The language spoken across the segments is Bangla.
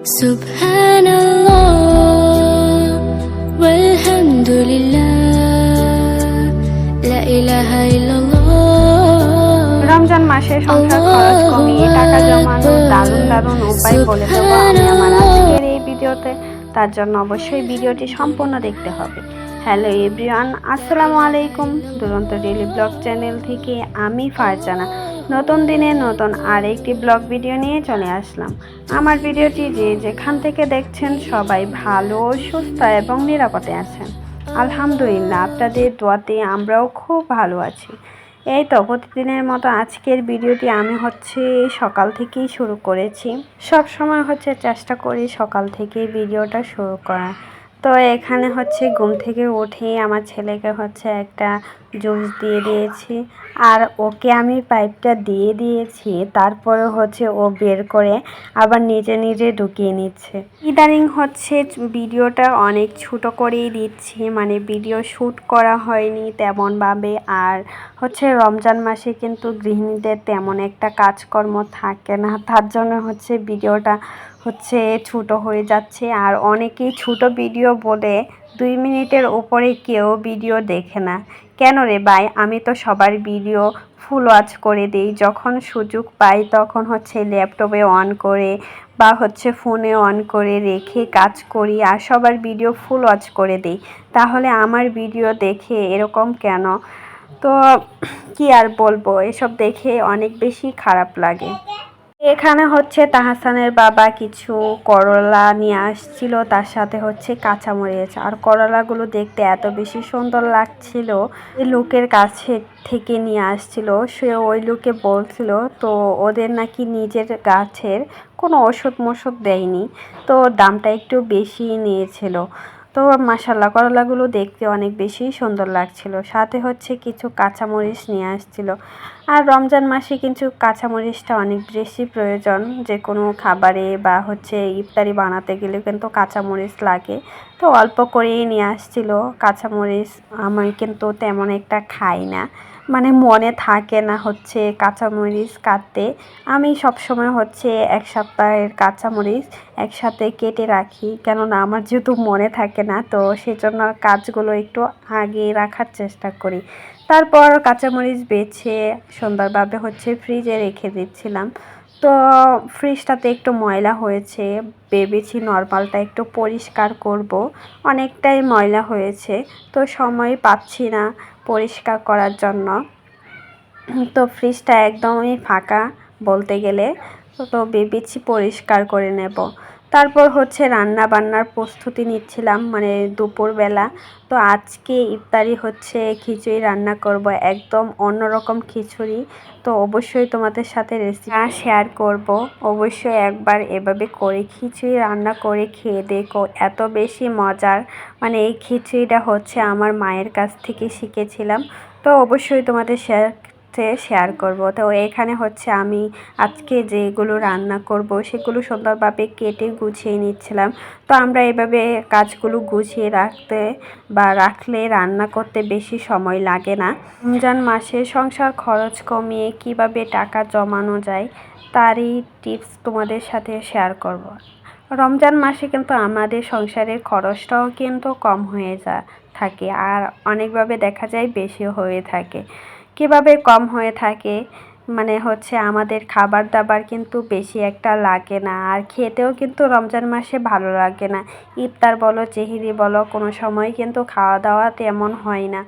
سبحان الله والحمد لله لا إله إلا الله রমজান মাসে সংসার খরচ কমিয়ে টাকা জমানোর দারুণ দারুণ উপায় বলে দেবো আমি আমার আজকের এই ভিডিওতে তার জন্য অবশ্যই ভিডিওটি সম্পূর্ণ দেখতে হবে হ্যালো এভরিওয়ান আসসালামু আলাইকুম দুরন্ত ডেলি ব্লগ চ্যানেল থেকে আমি ফারজানা নতুন দিনে নতুন আর একটি ব্লগ ভিডিও নিয়ে চলে আসলাম। আমার ভিডিওটি যে যেখান থেকে দেখছেন সবাই ভালো, সুস্থ এবং নিরাপদে আছেন। আলহামদুলিল্লাহ, আপনাদের দোয়াতে আমরাও খুব ভালো আছি। এই তো প্রতিদিনের মতো আজকের ভিডিওটি আমি হচ্ছে সকাল থেকেই শুরু করেছি। সব সময় হচ্ছে চেষ্টা করি সকাল থেকে ভিডিওটা শুরু করা তো এখানে হচ্ছে ঘুম থেকে উঠেই আমার ছেলেকে হচ্ছে একটা জুস দিয়ে দিয়েছি। আর ওকে আমি পাইপটা দিয়ে দিয়েছি, তারপরে হচ্ছে ও বের করে আবার নিজে নিজে ঢুকিয়ে নিচ্ছে। ইদানিং হচ্ছে ভিডিওটা অনেক ছোটো করেই দিচ্ছি মানে ভিডিও শ্যুট করা হয়নি তেমনভাবে। আর হচ্ছে রমজান মাসে কিন্তু গৃহিণীদের তেমন একটা কাজকর্ম থাকে না, তার জন্য হচ্ছে ভিডিওটা হচ্ছে ছোট হয়ে যাচ্ছে। আর অনেকেই ছোট ভিডিও বলে দুই মিনিটের উপরে কেউ ভিডিও দেখে না। কেন রে ভাই? আমি তো সবার ভিডিও ফুল ওয়াচ করে দিই। যখন সুযোগ পাই তখন হচ্ছে ল্যাপটপে অন করে বা হচ্ছে ফোনে অন করে রেখে কাজ করি আর সবার ভিডিও ফুল ওয়াচ করে দিই। তাহলে আমার ভিডিও দেখে এরকম কেন? তো কি আর বলব? এসব দেখে অনেক বেশি খারাপ লাগে। এখানে হচ্ছে তাহাসানের বাবা কিছু করলা নিয়ে আসছিল, তার সাথে হচ্ছে কাঁচামরিচ। আর করলাগুলো দেখতে এত বেশি সুন্দর লাগছিল লোকের কাছে থেকে নিয়ে আসছিল। সে ওই লোকে বলছিল, তো ওদের নাকি নিজের গাছের কোনো ওষুধ মষুধ দেয়নি। তো দামটা একটু বেশি নিয়েছিল। তো মাসাল্লাহ করলাগুলো দেখতে অনেক বেশি সুন্দর লাগছিল। সাথে হচ্ছে কিছু কাঁচামরিচ নিয়ে আসছিল। আর রমজান মাসে কিন্তু কাঁচামরিচটা অনেক বেশি প্রয়োজন। যে কোনো খাবারে বা হচ্ছে ইফতারি বানাতে গেলে কিন্তু কাঁচামরিচ লাগে। তো অল্প করেই নিয়ে আসছিল। কাঁচামরিচ আমি কিন্তু তেমন একটা খাই না। মানে মনে থাকে না হচ্ছে কাঁচামরিচ কাটতে। আমি সবসময় হচ্ছে এক সপ্তাহের কাঁচামরিচ একসাথে কেটে রাখি, কেননা আমার যেহেতু মনে থাকে না, তো সেজন্য কাজগুলো একটু আগে রাখার চেষ্টা করি। তারপর কাঁচামরিচ বেছে সুন্দরভাবে হচ্ছে ফ্রিজে রেখে দিচ্ছিলাম। তো ফ্রিজটাতে একটু ময়লা হয়েছে, ভেবেছি নর্মালটা একটু পরিষ্কার করব। অনেকটাই ময়লা হয়েছে, তো সময় পাচ্ছি না পরিষ্কার করার জন্য। তো ফ্রিজটা একদমই ফাঁকা বলতে গেলে, তো ভেবেছি পরিষ্কার করে নেব। তারপর হচ্ছে রান্না বান্নার প্রস্তুতি নিচ্ছিলাম মানে দুপুরবেলা। তো আজকে ইফতারি হচ্ছে খিচুড়ি রান্না করব, একদম অন্যরকম খিচুড়ি। তো অবশ্যই তোমাদের সাথে রেসিপি শেয়ার করব। অবশ্যই একবার এভাবে করে খিচুড়ি রান্না করে খেয়ে দেখো, এত বেশি মজার। মানে এই খিচুড়িটা হচ্ছে আমার মায়ের কাছ থেকে শিখেছিলাম। তো অবশ্যই তোমাদের শেয়ার শেয়ার করব। তো এখানে হচ্ছে আমি আজকে যেগুলো রান্না করব, সেগুলো সুন্দরভাবে কেটে গুছিয়ে নিচ্ছিলাম। তো আমরা এভাবে কাজগুলো গুছিয়ে রাখতে বা রাখলে রান্না করতে বেশি সময় লাগে না। রমজান মাসে সংসার খরচ কমিয়ে কীভাবে টাকা জমানো যায়, তারই টিপস তোমাদের সাথে শেয়ার করব। রমজান মাসে কিন্তু আমাদের সংসারের খরচটাও কিন্তু কম হয়ে যা, থাকে। আর অনেকভাবে দেখা যায় বেশি হয়ে থাকে। কীভাবে কম হয়ে থাকে? মানে হচ্ছে আমাদের খাবার দাবার কিন্তু বেশি একটা লাগে না। আর খেতেও কিন্তু রমজান মাসে ভালো লাগে না। ইফতার বলো চেহিরি বলো, কোনো সময় কিন্তু খাওয়া দাওয়া তেমন হয় না।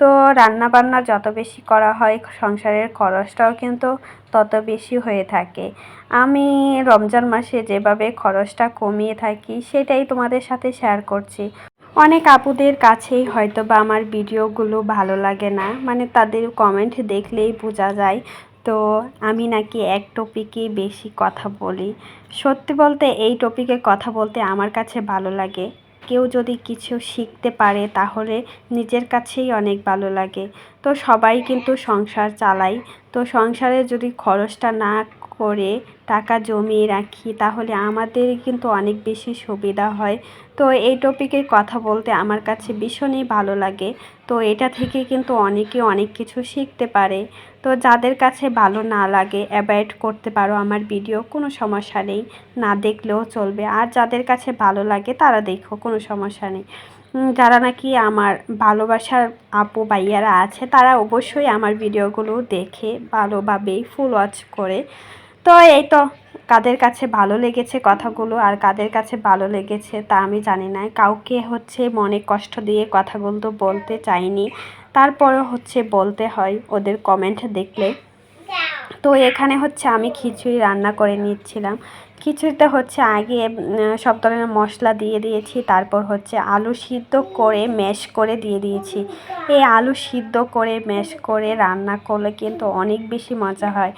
তো রান্না বান্না যত বেশি করা হয়, সংসারের খরচটাও কিন্তু তত বেশি হয়ে থাকে। আমি রমজান মাসে যেভাবে খরচটা কমিয়ে থাকি, সেটাই তোমাদের সাথে শেয়ার করছি। অনেক আপুদের কাছেই হয়তো বা আমার ভিডিওগুলো ভালো লাগে না। মানে তাদের কমেন্ট দেখলেই বোঝা যায়। তো আমি নাকি এক টপিকে বেশি কথা বলি। সত্যি বলতে এই টপিকে কথা বলতে আমার কাছে ভালো লাগে। কেউ যদি কিছু শিখতে পারে তাহলে নিজের কাছেই অনেক ভালো লাগে। তো সবাই কিন্তু সংসার চালাই তো সংসারে যদি খরচটা না করে টাকা জমিয়ে রাখি, তাহলে আমাদের কিন্তু অনেক বেশি সুবিধা হয়। তো এই টপিকের কথা বলতে আমার কাছে ভীষণই ভালো লাগে। তো এটা থেকে কিন্তু অনেকে অনেক কিছু শিখতে পারে। তো যাদের কাছে ভালো না লাগে অ্যাভয়েড করতে পারো আমার ভিডিও কোনো সমস্যা নেই। না দেখলেও চলবে। আর যাদের কাছে ভালো লাগে, তারা দেখো, কোনো সমস্যা নেই। যারা নাকি আমার ভালোবাসার আপু ভাইয়ারা আছে, তারা অবশ্যই আমার ভিডিওগুলো দেখে ভালোভাবেই ফুল ওয়াচ করে। তো এই তো, কাদের কাছে ভালো লেগেছে কথাগুলো আর কাদের কাছে ভালো লেগেছে তা আমি জানি না। কাউকে হচ্ছে মনে কষ্ট দিয়ে কথাগুলো তো বলতে চাইনি। তারপরে হচ্ছে বলতে হয় ওদের কমেন্ট দেখলে। তো এখানে হচ্ছে আমি খিচুড়ি রান্না করে নিচ্ছিলাম। খিচুড়িটা হচ্ছে আগে সব ধরনের মশলা দিয়ে দিয়েছি, তারপর হচ্ছে আলু সিদ্ধ করে ম্যাশ করে দিয়ে দিয়েছি। এই আলু সিদ্ধ করে ম্যাশ করে রান্না করলে কিন্তু অনেক বেশি মজা হয়।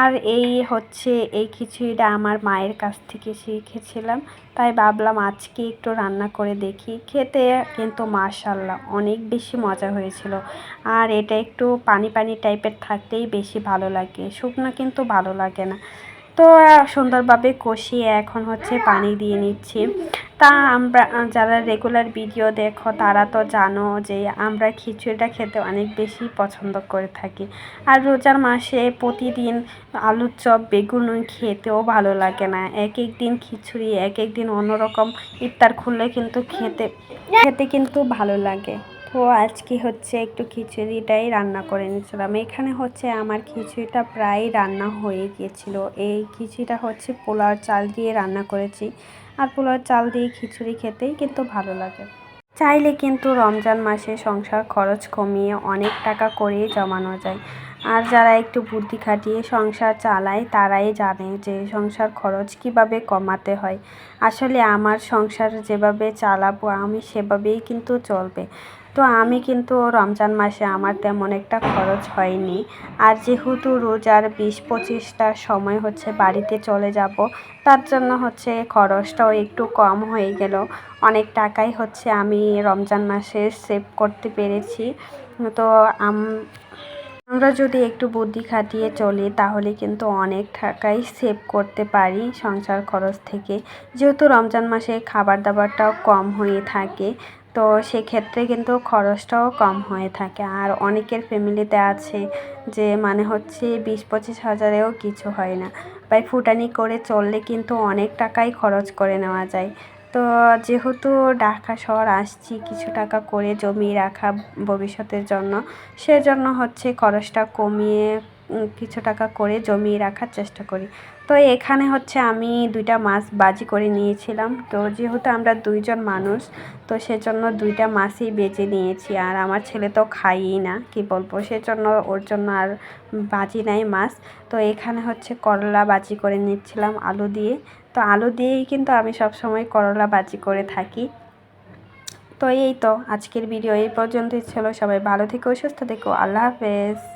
আর এই হচ্ছে, এই খিচুড়িটা আমার মায়ের কাছ থেকে শিখেছিলাম, তাই ভাবলাম আজকে একটু রান্না করে দেখি। খেতে কিন্তু মাশাল্লাহ অনেক বেশি মজা হয়েছিল। আর এটা একটু পানি পানি টাইপের থাকতেই বেশি ভালো লাগে, শুকনো কিন্তু ভালো লাগে না। তো সুন্দরভাবে কষিয়ে এখন হচ্ছে পানি দিয়ে নিচ্ছি। তা আমরা যারা রেগুলার ভিডিও দেখো, তারা তো জানো যে আমরা খিচুড়িটা খেতে অনেক বেশি পছন্দ করে থাকি। আর রোজার মাসে প্রতিদিন আলুর চপ, বেগুন খেতেও ভালো লাগে না। এক এক দিন খিচুড়ি এক এক দিন অন্যরকম ইফতার খুললে কিন্তু খেতে খেতে কিন্তু ভালো লাগে। তো আজকে হচ্ছে একটু খিচুড়িটাই রান্না করে নিয়েছিলাম। এখানে হচ্ছে আমার খিচুড়িটা প্রায় রান্না হয়ে গিয়েছিল। এই খিচুড়িটা হচ্ছে পোলাওর চাল দিয়ে রান্না করেছি। আর পোলাওর চাল দিয়ে খিচুড়ি খেতেই কিন্তু ভালো লাগে। চাইলে কিন্তু রমজান মাসে সংসার খরচ কমিয়ে অনেক টাকা করেই জমানো যায়। আর যারা একটু বুদ্ধি খাটিয়ে সংসার চালায়, তারাই জানে যে সংসার খরচ কীভাবে কমাতে হয়। আসলে আমার সংসার যেভাবে চালাবো, আমি সেভাবেই কিন্তু চলবে। তো আমি কিন্তু রমজান মাসে আমার তেমন একটা খরচ হয়নি। আর যেহেতু রোজার বিশ পঁচিশটা সময় হচ্ছে বাড়িতে চলে যাব, তার জন্য হচ্ছে খরচটাও একটু কম হয়ে গেল। অনেক টাকাই হচ্ছে আমি রমজান মাসে সেভ করতে পেরেছি। তো আম, আমরা যদি একটু বুদ্ধি খাটিয়ে চলি, তাহলে কিন্তু অনেক টাকাই সেভ করতে পারি সংসার খরচ থেকে। যেহেতু রমজান মাসে খাবার দাবারটাও কম হয়ে থাকে তো সেক্ষেত্রে কিন্তু খরচটাও কম হয়ে থাকে। আর অনেকের ফ্যামিলিতে আছে যে মানে হচ্ছে বিশ পঁচিশ হাজারেও কিছু হয় না। তাই ফুটানি করে চললে কিন্তু অনেক টাকাই খরচ করে নেওয়া যায়। তো যেহেতু ঢাকা শহর আসছি কিছু টাকা করে জমিয়ে রাখা ভবিষ্যতের জন্য, সেজন্য হচ্ছে খরচটা কমিয়ে কিছু টাকা করে জমিয়ে রাখার চেষ্টা করি। তো এখানে হচ্ছে আমি দুইটা মাছ বাজি করে নিয়েছিলাম। তো যেহেতু আমরা দুইজন মানুষ, তো সেজন্য দুইটা মাছই বেজে নিয়েছি। আর আমার ছেলে তো খাইই না, কি বলব? সেজন্য ওর জন্য আর বাজি নাই মাছ। তো এখানে হচ্ছে করলা বাজি করে নিচ্ছিলাম আলু দিয়ে। তো আলু দিয়েই কিন্তু আমি সবসময় করলা বাজি করে থাকি। তো এই তো আজকের ভিডিও এই পর্যন্তই ছিল। সবাই ভালো থেকো, সুস্থ থেকো। আল্লাহ হাফেজ।